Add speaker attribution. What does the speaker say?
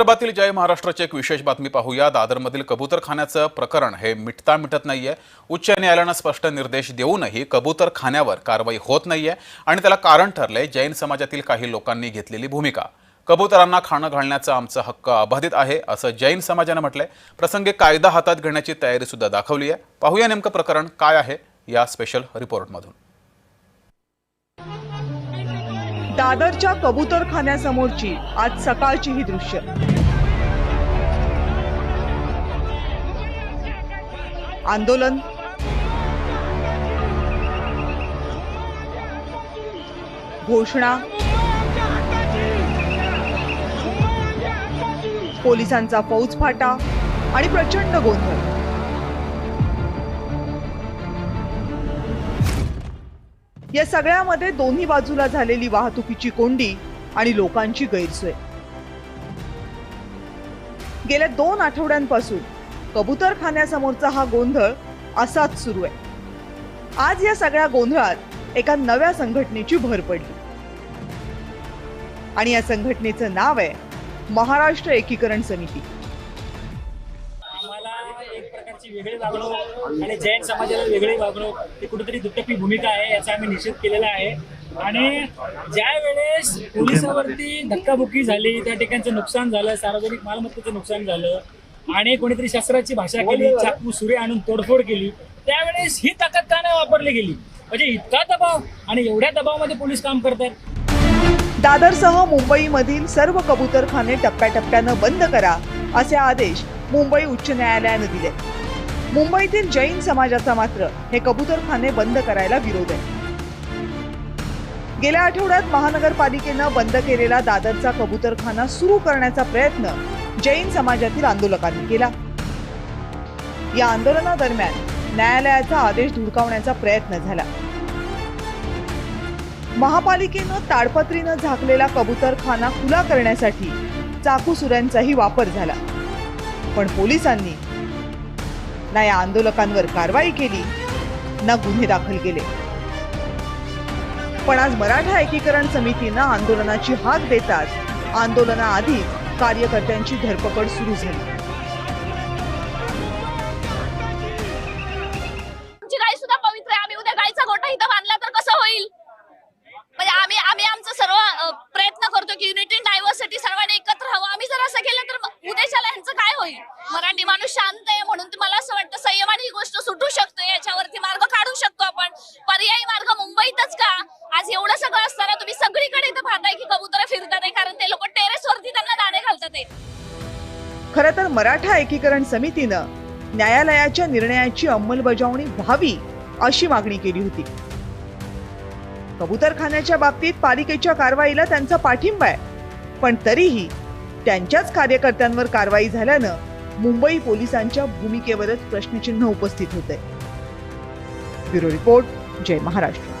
Speaker 1: विदर्भातील जय महाराष्ट्राची एक विशेष बातमी पाहूया दादरमधील कबूतरखान्याचं प्रकरण हे मिटता मिटत नाहीये. उच्च न्यायालयानं स्पष्ट निर्देश देऊनही कबूतरखान्यावर कारवाई होत नाहीये आणि त्याला कारण ठरलंय जैन समाजातील काही लोकांनी घेतलेली भूमिका. कबुतरांना खाणं घालण्याचा आमचा हक्क अबाधित आहे असं जैन समाजानं म्हटलंय. प्रसंगी कायदा हातात घेण्याची तयारी सुद्धा दाखवली आहे पाहूया नेमकं प्रकरण काय आहे या स्पेशल रिपोर्टमधून
Speaker 2: दादरच्या कबूतरखान्यासमोरची आज सकाळची ही दृश्य. आंदोलन. घोषणा. पोलिसांचा फौजफाटा आणि प्रचंड गोंधळ. या सगळ्यामध्ये दोन्ही बाजूला झालेली वाहतुकीची कोंडी आणि लोकांची गैरसोय. गेल्या दोन आठवड्यांपासून कबुतरखान्यासमोरचा हा गोंधळ असाच सुरू आहे. आज या सगळ्या गोंधळात एका नव्या संघटनेची भर पडली. आणि या संघटनेचं नाव आहे महाराष्ट्र एकीकरण समिती.
Speaker 3: आम्हाला एक वेगळी वागणूक आणि जैन समाजाला वेगळी वागणूक ही कुठेतरी दुटप्पी भूमिका आहे याचा आम्ही निषेध केलेला आहे. आणि ज्या वेळेस पोलिसावरती धक्काबुक्की झाली त्या ठिकाणचं नुकसान झालं सार्वजनिक मालमत्तेचं नुकसान झालं आणि कोणीतरी शस्त्राची भाषा केली चाकू सुरे आणून तोडफोड केली त्यावेळेस ही ताकद का नाही वापरली गेली. म्हणजे इतका दबाव आणि एवढ्या दबावामध्ये पोलीस काम करतात
Speaker 2: दादरसह मुंबईमधील सर्व कबूतरखाने टप्प्याटप्प्यानं बंद करा असे आदेश मुंबई उच्च न्यायालयानं दिले. मुंबईतील जैन समाजाचा मात्र हे कबूतरखाने बंद करायला विरोध आहे. गेल्या आठवड्यात महानगरपालिकेनं बंद केलेला दादरचा कबूतरखाना सुरू करण्याचा प्रयत्न जैन समाजातील आंदोलकांनी केला. या आंदोलनादरम्यान न्यायालयाचा आदेश धुडकावण्याचा प्रयत्न झाला. महापालिकेनं ताडपत्रीनं झाकलेला कबूतरखाना खुला करण्यासाठी चाकू सुऱ्यांचाही वापर झाला. पण पोलिसांनी ना या आंदोलकांवर कारवाई केली ना गुन्हे दाखल केले. पण आज मराठा एकीकरण समितीनं आंदोलनाची हाक देतात आंदोलनाआधीच कार्यकर्त्यांची धरपकड सुरू झाली.
Speaker 4: गाय सुद्धा पवित्र आम्ही उद्या गोठा इथं बांधला तर कसं होईल? म्हणजे आम्ही आम्ही सर्व प्रयत्न करतो की युनिटी डायव्हर्सिटी सर्वांनी एकत्र आम्ही जर असं केलं तर उद्याच्याला ह्यांचं काय होईल? मराठी माणूस शांत आहे म्हणून मला असं वाटतं संयमाने ही गोष्ट सुटू शकतो. याच्यावरती मार्ग काढू शकतो आपण. पर्यायी मार्ग
Speaker 2: खरं तर मराठा एकीकरण समितीनं न्यायालयाच्या निर्णयाची अंमलबजावणी व्हावी अशी मागणी केली होती. कबूतरखान्याच्या बाबतीत पालिकेच्या कारवाईला त्यांचा पाठिंबा आहे. पण तरीही त्यांच्याच कार्यकर्त्यांवर कारवाई झाल्यानं मुंबई पोलिसांच्या भूमिकेवरच प्रश्नचिन्ह उपस्थित होते ब्युरो रिपोर्ट जय महाराष्ट्र.